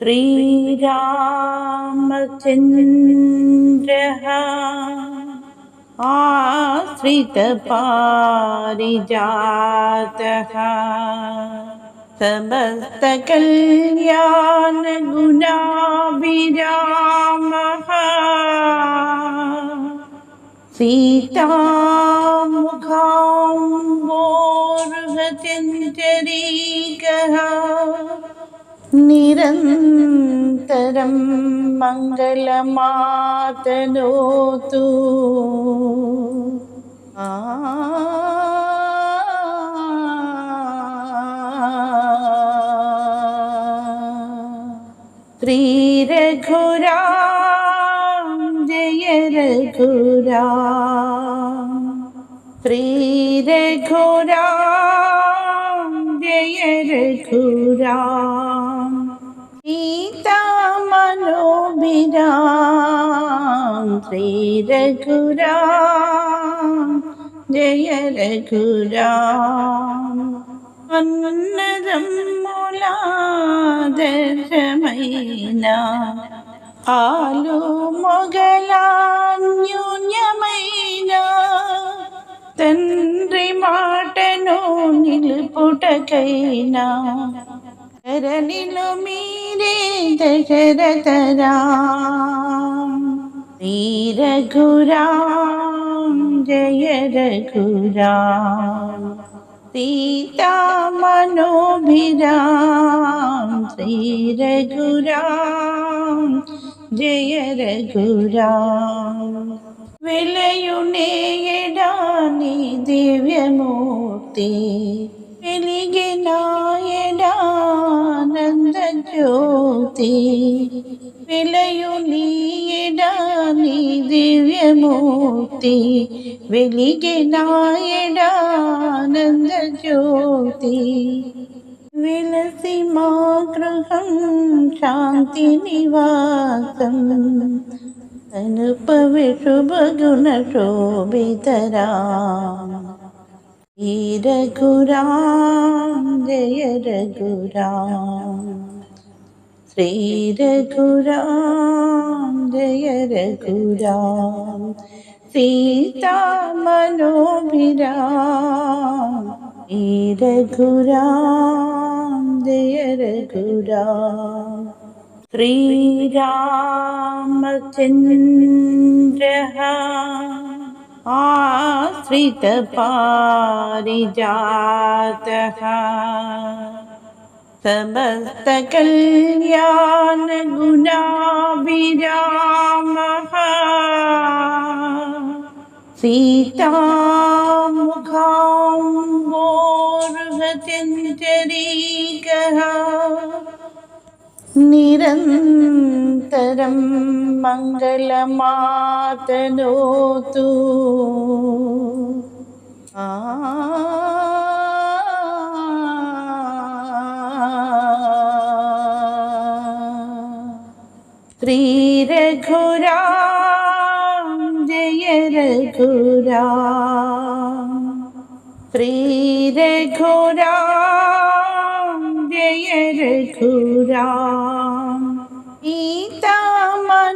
श्रीरामचन्द्रः आश्रितपारिजातः समस्तकल्याणगुणाभिरामः सीतामुखाम्बोर्हचञ्चरीकः നിരന്തരം മംഗളമാതനോതു. ആ. ശ്രീരഘുരാം ജയ രഘുരാം ശ്രീരഘുരാം जय रघुराम सीता मनोबिराम श्री रघुराम जय रघुराम अन्नदं मूलादर्शमैन आलो मोगलान्यून्यमैन तन्त्रिमाट ఎన్నో నిలుపుటకైనా ధరణిలో మీరే దశరథరా నీ రఘురాం జయ రఘురాం సీతా మనోభిరాం శ్రీ రఘురాం జయ రఘురాం విలయునేయడాని దివ్యమూర్తి వెలిగినాయడానంద జ్యోతి విలయునీయడాని దివ్యమూర్తి వెలిగినాయడానంద జ్యోతి విలసి మా గృహం శాంతి నివాసం അനുപവിഷുഭഗുണശോഭിതരാം ഈ രഘുരാം ജയ രഘുരാം. ശ്രീ രഘുരാം ജയ രഘുരാം. സീതാ ഈ രഘുരാം ജയ രഘുരാം. श्रीरामचन्द्रः आश्रितपारिजातः समस्तकल्याणगुणाभिरामः सीतामुखाम्बोर्हचञ्चरीकः നിരന്തരം മംഗളമാതനോതു. ആ. ശ്രീരഘുരാം ജയ രഘുരാം ശ്രീരഘുരാം जय रघुराम गीता मनोभिराम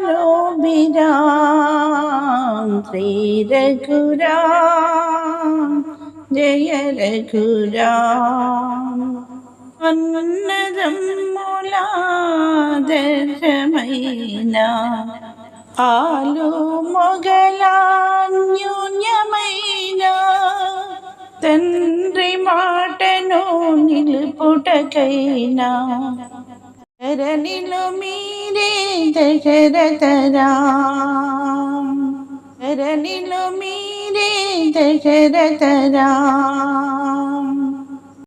श्री रघुराम जय रघुराम अन्नदं मूलादर्शमैन आलु मोगलान्यून्यमैना తండ్రి మాటను నిలుపుటకైనా ధరణిలో మీరే దశరథరా ధరణిలో మీరే దశరథరా